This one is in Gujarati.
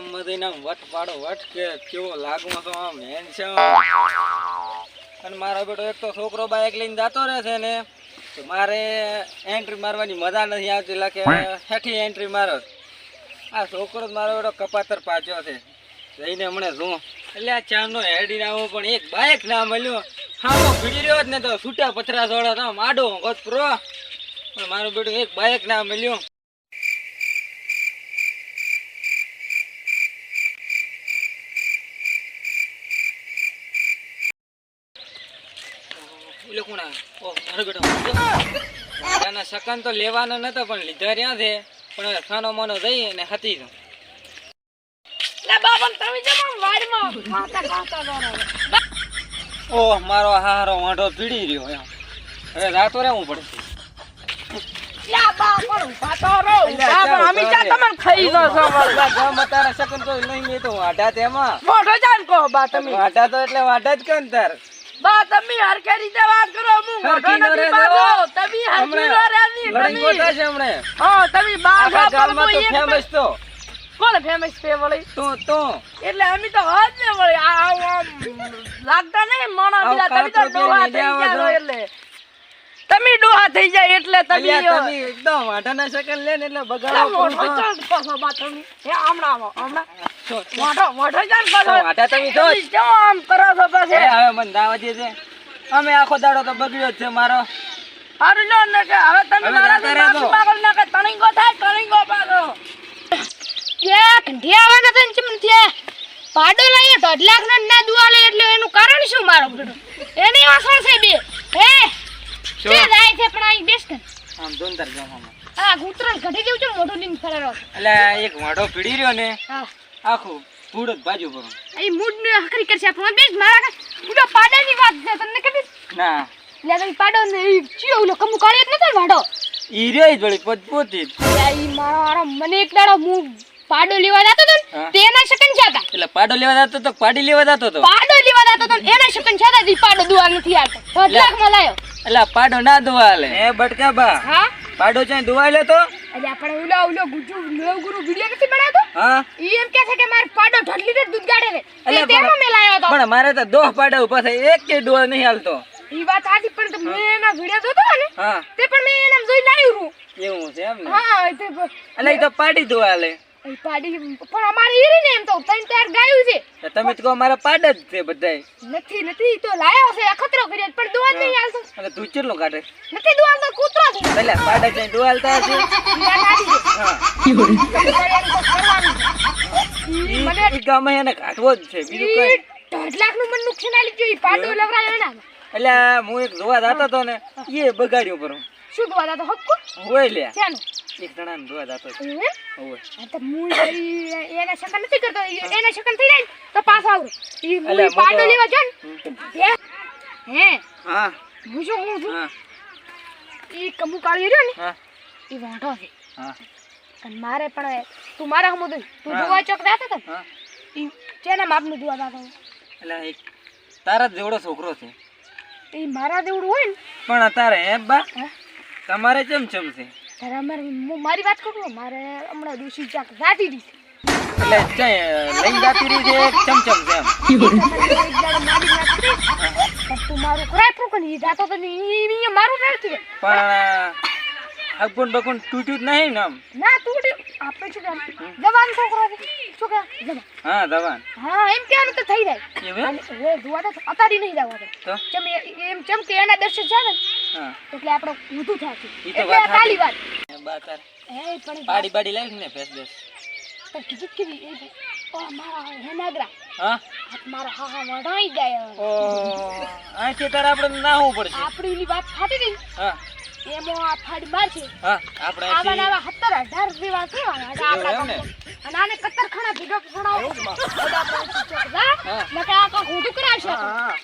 આમ બધાને આમ વટ પાડો વટ કે કેવો લાગમાં તો આમ handsome. અને મારો બેટો એક તો છોકરો બાઈક લઈને જતો રહે છે ને, તો મારે એન્ટ્રી મારવાની મજા નથી આવતી, એટલે હેઠી એન્ટ્રી મારો. આ છોકરો જ મારો બેટો કપાતર પાછો છે. જઈને હમણાં જોઉં. એટલે આ ચારનો હેડીને આવું, પણ એક બાઈક ના મળ્યો. હા તો ભીડી રહ્યો જ ને તો છૂટા પથરા જોડા તો માડો આડો ગોતપુરો પણ મારું બેટું એક બાઈક ના મળ્યું. ઓલો કોણ બેટો મારાના શકન તો લેવાનો નતો પણ લીધા રહ્યા છે. પણ ખાનો માનો જઈ અને હતી તો ઓહ મારો હારો વાંઢો પીડી રહ્યો એમ. હવે રાતો રહેવું પડે. લે બાબા ઊભા તો રહો. ઊભા પણ અમે ક્યાં તમને ખાઈ ન છો ગામ તારા શકન તો નહીં તો વાઢા તેમાં. મોઢો બા તમે. વાઢા તો એટલે વાઢા જ કન તાર બા તમે હરખે રીતે વાત કરો હું મોઢો નથી. બાંધો. તમે હરખી નો રહેની લડાઈ ગોતા છે હમણે. હા તમે બા બા ગામમાં તો ફેમસ તો. કોણ ફેમસ છે વળી? તો તો. એટલે અમે તો હજ ને વળી આ આમ લાગતા નહીં આવું બીજા તમે તો ડોહા થઈ ગયા એટલે. તમે ડોહા થઈ જાય એટલે તમે તમે એકદમ વાઢાના શકન લે ને એટલે બગાડો પાછો બા તમે. હે હમણાં આવો, હમણાં. મોઢો મોઢો ચાલ તો પાછો તમે તો જ. આમ કરો છો પછી? હવે મને દાવા દે છે. અમે આખો દાડો તો બગડ્યો છે મારો. હારું લો ને કે હવે તમે તણીગો થાય તણીગો પાછો. યા કંઠિયા આવવાના હતા ને ચમ થયા પાડો લાયો દોઢ લાખ નો ના દુઆ લે એટલે એનું કારણ શું મારો બેટો એની વાસણ છે બે? હે? શું? જાય છે પણ અહીં બેસ આ કૂતરો ઘટી જેવું છે મોઢું ફરારો એટલે એક પીડી રહ્યો ને. હા. આખું મૂડ જ બાજુ કરો એ મૂડ ને હકરી કરશે આપણો બેસ મારા બુડો પાડાની વાત છે તમને કે ના. લે તો પાડો ને ઈ ચિયો ઓલો કમુ કાઢ્યો જ નતો વાડો ઈ રહ્યો જ વળી પોતપોતી ઈ મારો હારો મને એક દાડો હું પાડો લેવા જતો તો તેના શકન જાતા એટલે પાડો લેવા જતો તો પાડી લેવા જતો તો? પાડો લેવા જતો તો એના શકન છે હતા ઈ પાડો દુવા નથી આવતો લે. માં લાયો. એટલે પાડો ના ધોવા હાલે એ બટકા બા હા? પાડો ચાય ધોવાય લે તો? એટલે આપણે ઉલો ઉલો ગુજુ નવ ગુરુ વિડિયો નથી બનાવતો? હા? ઈ એમ કે છે કે મારે પાડો ઢોઢ લીટર દૂધ ગાડે રે એટલે તેમાં મેં લાયો હતો. પણ મારે તો દોહ પાડા થાય એક કે ડોળ નહીં હાલતો. ઈ વાત સાચી પણ મે એના વિડિયો જોતો ને હા. તે પણ મેં એના જોઈ લાવ્યું એવું છે એમ હા એટલે તો પાડી દો આલે પાડી પણ અમારે ઈ રહી એમ તો ત્રણ ચાર ગાયું છે. તમે તો કહો મારા જ છે બધાય. નથી નથી તો લાયો છે અખતરો કર્યો પણ દુઆ નહીં હાલતો. એટલે તું કાઢે? નથી તો કૂતરો છે. પાડા છે. તો મને ઈ ગામે એને કાઢવો જ છે બીજું કઈ. દોઢ લાખનું મને નુકસાન આલી પાડો લવરાયો એના. એટલે હું એક જોવા જતો હતો ને એ બગાડ્યું પર શું જોવા દાદા હક્કુ? હોય લે ચાલો એક જતો તો હું શકન નથી કરતો એને શકન થઈ જાય તો પાછો આવું ઈ હું અલ્યા, ઈ પાડો લેવા જાઉં ને. હે? હા? હું. શું કહું છું? ઈ કમુ કાળી રહ્યો ને હા. ઈ વાંઢો છે. હા. અને મારે પણ તું મારા હમું તું હા. ચોક જાતો તો હા. ઈ જેના માપનું દુવા જાતો એટલે એક તારા જેવડો છોકરો છે. એ મારા જેવડું હોય ને. પણ અત્યારે હે બા? તમારે કેમ ચમ છે ત્યારે અમારે હું મારી વાત કરું? મારે હમણાં ડોસી ચાક જાતી દીધી એટલે લઈને જાતી રહી છે ચમચમ છે પણ તું મારું કરાય કરી ઈ જાતો તો ઈ મારું નથી પણ હગુન બગુન તૂટ્યું જ નહીં ને આમ ના તું આપણે શું કે જવાન છોકરો છે. શું જવાન હા દવાન હા એમ કહેવાનું તો થઈ જાય? હવે જોવા તો અતારી નહીં જવા તો? ચમ એમ ચમ કે એના દર્શન છે ને હા. એટલે આપણે ઊંધું તો એટલે ખાલી વાત. એ એ પણ પાડી બાડી લાવી ને ફેસ બેસ. તો કીધું જ એ ઓ મારા હેનાગરા. હા? મારા હા હા વડાઈ ગયા ઓ આ કે તાર આપણે નાહવું પડશે. આપણી વાત ફાટી ગઈ હા. એમાં આ ફાડી બાર છે હા આપણે આવા નવા સત્તર અઢાર જેવા છે આપણા. અને આને કત્તર ભીડો ભેગા ભણાવો બધા આપણે હા. નકર આ કો હું કરાવશે છે હા.